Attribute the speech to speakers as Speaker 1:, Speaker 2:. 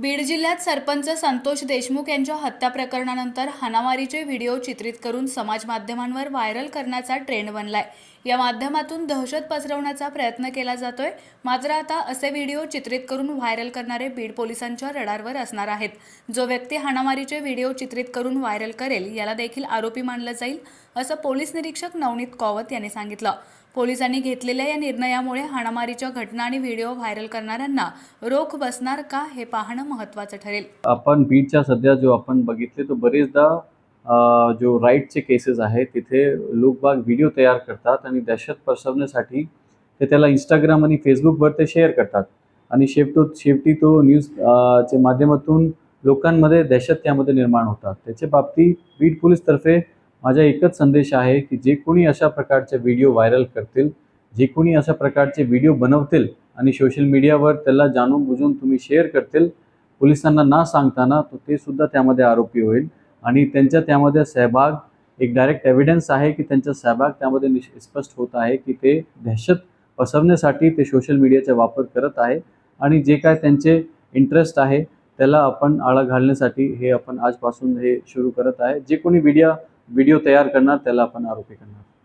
Speaker 1: बीड जिल्ह्यात सरपंच संतोष देशमुख यांच्या हत्या प्रकरणानंतर हाणामारीचे व्हिडिओ चित्रित करून समाज माध्यमांवर व्हायरल करण्याचा ट्रेंड बनलाय. या माध्यमातून दहशत पसरवण्याचा प्रयत्न केला जातोय. मात्र आता असे व्हिडिओ चित्रित करून व्हायरल करणारे बीड पोलिसांच्या रडारवर असणार आहेत. जो व्यक्ती हाणामारीचे व्हिडिओ चित्रित करून व्हायरल करेल याला देखील आरोपी मानलं जाईल असं पोलीस निरीक्षक नवनीत कौवत यांनी सांगितलं. पोलिसांनी घेतलेल्या या निर्णयामुळे हाणामारीच्या घटना आणि व्हिडिओ व्हायरल करणाऱ्यांना रोख बसणार का हे पाहणं महत्त्वाचं ठरेल.
Speaker 2: आपण बीडच्या सध्या जो आपण बघितले तो बरेचदा जो राईटचे केसेस आहेत तिथे लोकबाग व्हिडिओ तयार करतात आणि दहशत पसरवण्यासाठी ते त्याला इंस्टाग्राम आणि फेसबुकवर ते शेअर करतात. आणि शेवटो शेवटी तो न्यूज चे च्या माध्यमातून लोकांमध्ये दहशत त्यामध्ये निर्माण होतात. त्याच्या बाबतीत बीड पोलीसतर्फे माझा एकच संदेश आहे की जे कोणी अशा प्रकारचे व्हिडिओ व्हायरल करतील जे कोणी अशा प्रकारचे व्हिडिओ बनवतील आणि सोशल मीडियावर त्याला जाणून बुजून तुम्ही शेअर करतील पोलिसांना ना सांगताना तो ते सुद्धा त्यामध्ये आरोपी होईल आणि त्यांच्या त्यामध्ये सहभाग एक डायरेक्ट एव्हिडन्स आहे की त्यांचा सहभाग त्यामध्ये निश- स्पष्ट होत आहे की ते दहशत पसरण्यासाठी ते सोशल मीडियाचा वापर करत आहे आणि जे काय त्यांचे इंटरेस्ट आहे त्याला आपण आळा घालण्यासाठी हे आपण आजपासून हे सुरू करत आहे. जे कोणी व्हिडिओ व्हिडिओ तयार करणार त्याला आपण आरोपी करणार.